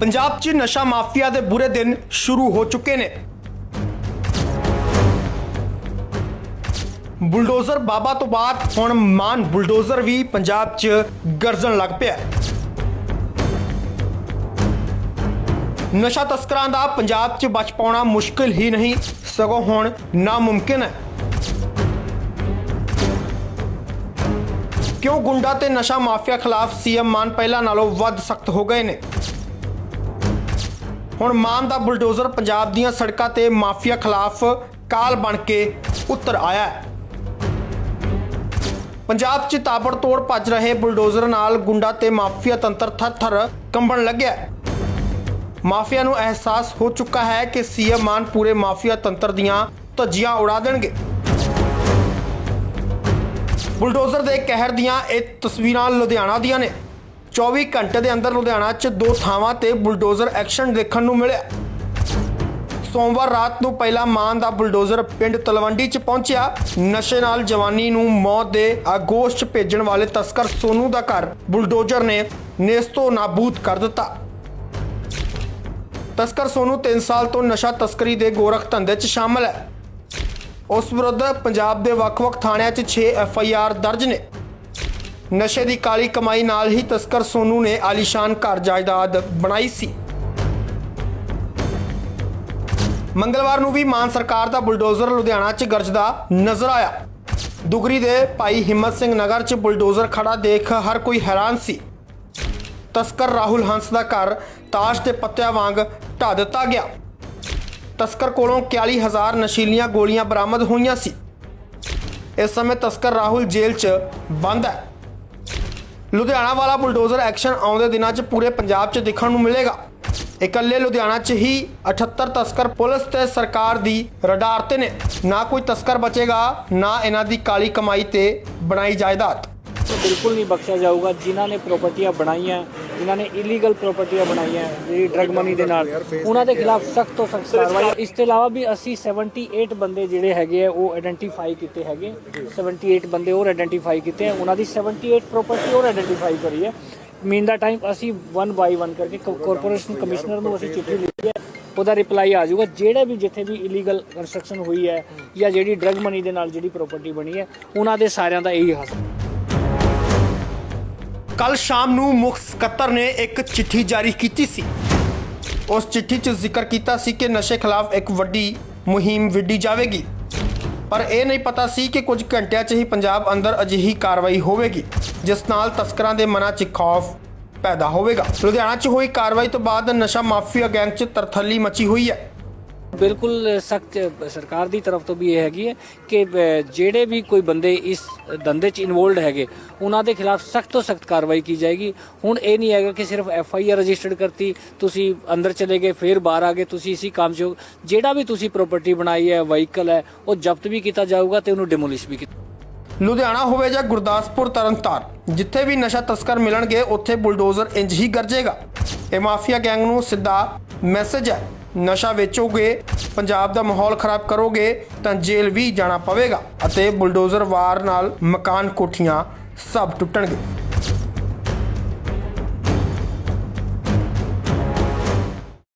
ਪੰਜਾਬ 'ਚ ਨਸ਼ਾ ਮਾਫੀਆ ਦੇ ਬੁਰੇ ਦਿਨ ਸ਼ੁਰੂ ਹੋ ਚੁੱਕੇ ਨੇ। ਬੁਲਡੋਜ਼ਰ ਬਾਬਾ ਤੋਂ ਬਾਅਦ ਹੁਣ ਮਾਨ ਬੁਲਡੋਜ਼ਰ ਵੀ ਪੰਜਾਬ 'ਚ ਗਰਜਣ ਲੱਗ ਪਿਆ ਨਸ਼ਾ ਤਸਕਰਾਂ ਦਾ ਪੰਜਾਬ 'ਚ ਬਚ ਪਾਉਣਾ ਮੁਸ਼ਕਲ ਹੀ ਨਹੀਂ, ਸਗੋਂ ਹੁਣ ਨਾਮੁਮਕਿਨ ਹੈ। ਕਿਉਂ ਗੁੰਡਾ ਤੇ ਨਸ਼ਾ ਮਾਫੀਆ ਖਿਲਾਫ ਸੀਐਮ ਮਾਨ ਪਹਿਲਾਂ ਨਾਲੋਂ ਵੱਧ ਸਖਤ ਹੋ ਗਏ ਨੇ? ਹੁਣ ਮਾਨ ਦਾ ਬੁਲਡੋਜ਼ਰ ਪੰਜਾਬ ਦੀਆਂ ਸੜਕਾਂ ਤੇ ਮਾਫੀਆ ਖਿਲਾਫ ਕਾਲ ਬਣ ਕੇ ਉਤਰ ਆਇਆ ਹੈ। ਪੰਜਾਬ 'ਚ ਤਾਬੜਤੋੜ ਭੱਜ ਰਹੇ ਬੁਲਡੋਜ਼ਰ ਨਾਲ ਗੁੰਡਾ ਤੇ ਮਾਫੀਆ ਤੰਤਰ ਥਰ-ਥਰ ਕੰਬਣ ਲੱਗਿਆ ਮਾਫੀਆ ਨੂੰ ਅਹਿਸਾਸ ਹੋ ਚੁੱਕਾ ਹੈ ਕਿ ਸੀਐਮ ਮਾਨ ਪੂਰੇ ਮਾਫੀਆ ਤੰਤਰ ਦੀਆਂ ਧੱਜੀਆਂ ਉਡਾ ਦੇਣਗੇ। ਬੁਲਡੋਜ਼ਰ ਦੇ ਕਹਿਰ ਦੀਆਂ ਇਹ ਤਸਵੀਰਾਂ ਲੁਧਿਆਣਾ ਦੀਆਂ ਨੇ। 24 ਘੰਟੇ ਦੇ ਅੰਦਰ ਲੁਧਿਆਣਾ 'ਚ ਦੋ ਥਾਵਾਂ ਤੇ ਬੁਲਡੋਜ਼ਰ ਐਕਸ਼ਨ ਦੇਖਣ ਨੂੰ ਮਿਲਿਆ। ਸੋਮਵਾਰ ਰਾਤ ਨੂੰ ਪਹਿਲਾ ਮਾਨ ਦਾ ਬੁਲਡੋਜ਼ਰ ਪਿੰਡ ਤਲਵੰਡੀ 'ਚ ਪਹੁੰਚਿਆ। ਨਸ਼ੇ ਨਾਲ ਜਵਾਨੀ ਨੂੰ ਮੌਤ ਦੇ ਆਗੋਸ਼ 'ਚ ਭੇਜਣ ਵਾਲੇ ਤਸਕਰ ਸੋਨੂ ਦਾ ਘਰ ਬੁਲਡੋਜ਼ਰ ਨੇ ਨੇਸਤੋ ਨਾਬੂਦ ਕਰ ਦਿੱਤਾ। ਤਸਕਰ ਸੋਨੂ 3 ਸਾਲ ਤੋਂ ਨਸ਼ਾ ਤਸਕਰੀ ਦੇ ਗੋਰਖ ਧੰਦੇ 'ਚ ਸ਼ਾਮਲ ਹੈ। ਉਸ ਵਿਰੁੱਧ ਪੰਜਾਬ ਦੇ ਵੱਖ-ਵੱਖ ਥਾਣਿਆਂ 'ਚ 6 ਐਫ ਆਈ ਆਰ ਦਰਜ ਨੇ। ਨਸ਼ੇ ਦੀ ਕਾਲੀ ਕਮਾਈ ਨਾਲ ਹੀ ਤਸਕਰ ਸੋਨੂ ਨੇ ਆਲੀਸ਼ਾਨ ਘਰ ਜਾਇਦਾਦ ਬਣਾਈ ਸੀ। ਮੰਗਲਵਾਰ ਨੂੰ ਵੀ ਮਾਨ ਸਰਕਾਰ ਦਾ ਬੁਲਡੋਜ਼ਰ ਲੁਧਿਆਣਾ 'ਚ ਗਰਜਦਾ ਨਜ਼ਰ ਆਇਆ। ਦੁਗਰੀ ਦੇ ਭਾਈ ਹਿੰਮਤ ਸਿੰਘ ਨਗਰ 'ਚ ਬੁਲਡੋਜ਼ਰ ਖੜਾ ਦੇਖ ਹਰ ਕੋਈ ਹੈਰਾਨ ਸੀ। ਤਸਕਰ ਰਾਹੁਲ ਹੰਸ ਦਾ ਘਰ ਤਾਸ਼ ਦੇ ਪੱਤਿਆਂ ਵਾਂਗ ਢਾ ਦਿੱਤਾ ਗਿਆ। ਤਸਕਰ ਕੋਲੋਂ 41000 ਨਸ਼ੀਲੀਆਂ ਗੋਲੀਆਂ ਬਰਾਮਦ ਹੋਈਆਂ ਸੀ। ਇਸ ਸਮੇਂ ਤਸਕਰ ਰਾਹੁਲ ਜੇਲ੍ਹ 'ਚ ਬੰਦ ਹੈ। ਲੁਧਿਆਣਾ ਵਾਲਾ ਬੁਲਡੋਜ਼ਰ ਐਕਸ਼ਨ ਆਉਂਦੇ ਦਿਨਾਂ 'ਚ ਪੂਰੇ ਪੰਜਾਬ 'ਚ ਦੇਖਣ ਨੂੰ ਮਿਲੇਗਾ। ਇਕੱਲੇ ਲੁਧਿਆਣਾ 'ਚ ਹੀ 78 ਤਸਕਰ ਪੁਲਿਸ ਤੇ ਸਰਕਾਰ ਦੀ ਰਡਾਰ ਤੇ ਨੇ। ਨਾ ਕੋਈ ਤਸਕਰ ਬਚੇਗਾ, ਨਾ ਇਹਨਾਂ ਦੀ ਕਾਲੀ ਕਮਾਈ ਤੇ ਬਣਾਈ ਜਾਇਦਾਦ। ਨੂੰ ਬਿਲਕੁਲ ਨਹੀਂ ਬਖਸ਼ਿਆ ਜਾਊਗਾ। ਜਿਨ੍ਹਾਂ ਨੇ ਪ੍ਰਾਪਰਟੀਆਂ ਬਣਾਈਆਂ, ਜਿਨ੍ਹਾਂ ਨੇ ਇਲੀਗਲ ਪ੍ਰਾਪਰਟੀਆਂ ਬਣਾਈਆਂ, ਜਿਹੜੀ ਡਰਗ ਮਨੀ ਦੇ ਨਾਲ, ਉਹਨਾਂ ਦੇ ਖਿਲਾਫ ਸਖਤ ਤੋਂ ਸਖਤ ਕਾਰਵਾਈ। ਇਸ ਤੋਂ ਇਲਾਵਾ ਵੀ ਅਸੀਂ 78 ਬੰਦੇ ਜਿਹੜੇ ਹੈਗੇ ਆ, ਉਹ ਆਇਡੈਂਟੀਫਾਈ ਕੀਤੇ ਹੈਗੇ। 78 ਬੰਦੇ ਹੋਰ ਆਇਡੈਂਟੀਫਾਈ ਕੀਤੇ ਆ। ਉਹਨਾਂ ਦੀ 78 ਪ੍ਰਾਪਰਟੀ ਹੋਰ ਆਇਡੈਂਟੀਫਾਈ ਕਰੀ ਹੈ। ਮੀਨ ਦਾ ਟਾਈਮ ਅਸੀਂ 1 ਬਾਈ 1 ਕਰਕੇ ਕਾਰਪੋਰੇਸ਼ਨ ਕਮਿਸ਼ਨਰ ਨੂੰ ਅਸੀਂ ਚਿੱਠੀ ਲਿਖੀ ਹੈ। ਉਹਦਾ ਰਿਪਲਾਈ ਆ ਜਾਊਗਾ। ਜਿਹੜਾ ਵੀ ਜਿੱਥੇ ਵੀ ਇਲੀਗਲ ਕੰਸਟਰਕਸ਼ਨ ਹੋਈ ਹੈ ਜਾਂ ਜਿਹੜੀ ਡਰਗ ਮਨੀ ਦੇ ਨਾਲ ਜਿਹੜੀ ਪ੍ਰਾਪਰਟੀ ਬਣੀ ਹੈ, ਉਹਨਾਂ ਦੇ ਸਾਰਿਆਂ ਦਾ ਇਹੀ ਹਾਸਲ ਕੱਲ ਸ਼ਾਮ ਨੂੰ ਮੁੱਖ ਸਕੱਤਰ ਨੇ ਇੱਕ ਚਿੱਠੀ ਜਾਰੀ ਕੀਤੀ ਸੀ। ਉਸ ਚਿੱਠੀ 'ਚ ਜ਼ਿਕਰ ਕੀਤਾ ਸੀ ਕਿ ਨਸ਼ੇ ਖਿਲਾਫ ਇੱਕ ਵੱਡੀ ਮੁਹਿੰਮ ਵਿੱਢੀ ਜਾਵੇਗੀ। ਪਰ ਇਹ ਨਹੀਂ ਪਤਾ ਸੀ ਕਿ ਕੁਝ ਘੰਟਿਆਂ 'ਚ ਹੀ ਪੰਜਾਬ ਅੰਦਰ ਅਜਿਹੀ ਕਾਰਵਾਈ ਹੋਵੇਗੀ, ਜਿਸ ਨਾਲ ਤਸਕਰਾਂ ਦੇ ਮਨਾਂ 'ਚ ਖੌਫ ਪੈਦਾ ਹੋਵੇਗਾ। ਲੁਧਿਆਣਾ 'ਚ ਹੋਈ ਕਾਰਵਾਈ ਤੋਂ ਬਾਅਦ ਨਸ਼ਾ ਮਾਫੀਆ ਗੈਂਗ 'ਚ ਤਰਥੱਲੀ ਮਚੀ ਹੋਈ ਹੈ। ਬਿਲਕੁਲ ਸਖਤ ਸਰਕਾਰ ਦੀ ਤਰਫ ਤੋਂ ਵੀ ਇਹ ਹੈਗੀ ਹੈ ਕਿ ਜਿਹੜੇ ਵੀ ਕੋਈ ਬੰਦੇ ਇਸ ਧੰਦੇ 'ਚ ਇਨਵੋਲਡ ਹੈਗੇ, ਉਹਨਾਂ ਦੇ ਖਿਲਾਫ ਸਖਤ ਤੋਂ ਸਖਤ ਕਾਰਵਾਈ ਕੀਤੀ ਜਾਏਗੀ। ਹੁਣ ਇਹ ਨਹੀਂ ਹੈਗਾ ਕਿ ਸਿਰਫ ਐਫ ਆਈ ਆਰ ਰਜਿਸਟਰਡ ਕਰਤੀ, ਤੁਸੀਂ ਅੰਦਰ ਚਲੇ ਗਏ, ਫਿਰ ਬਾਹਰ ਆ ਗਏ, ਤੁਸੀਂ ਇਸੇ ਕੰਮ 'ਚ ਹੋ। ਜਿਹੜਾ ਵੀ ਤੁਸੀਂ ਪ੍ਰਾਪਰਟੀ ਬਣਾਈ ਹੈ ਵਹੀਕਲ ਹੈ, ਉਹ ਜ਼ਬਤ ਵੀ ਕੀਤਾ ਜਾਊਗਾ ਤੇ ਉਹਨੂੰ ਡਿਮੋਲਿਸ਼ ਵੀ ਕੀਤਾ ਲੁਧਿਆਣਾ ਹੋਵੇ ਜਾਂ ਗੁਰਦਾਸਪੁਰ ਤਰਨਤਾਰਨ, ਜਿੱਥੇ ਵੀ ਨਸ਼ਾ ਤਸਕਰ ਮਿਲਣਗੇ, ਉੱਥੇ ਬੁਲਡੋਜ਼ਰ ਇੰਜ ਹੀ ਗਰਜੇਗਾ। ਇਹ ਮਾਫੀਆ ਗੈਂਗ ਨੂੰ ਸਿੱਧਾ ਮੈਸੇਜ ਹੈ। ਨਸ਼ਾ ਵੇਚੋਗੇ, ਪੰਜਾਬ ਦਾ ਮਾਹੌਲ ਖਰਾਬ ਕਰੋਗੇ, ਤਾਂ ਜੇਲ੍ਹ ਵੀ ਜਾਣਾ ਪਵੇਗਾ ਅਤੇ ਬੁਲਡੋਜ਼ਰ ਵਾਰ ਨਾਲ ਮਕਾਨ ਕੋਠੀਆਂ ਸਭ ਟੁੱਟਣਗੇ।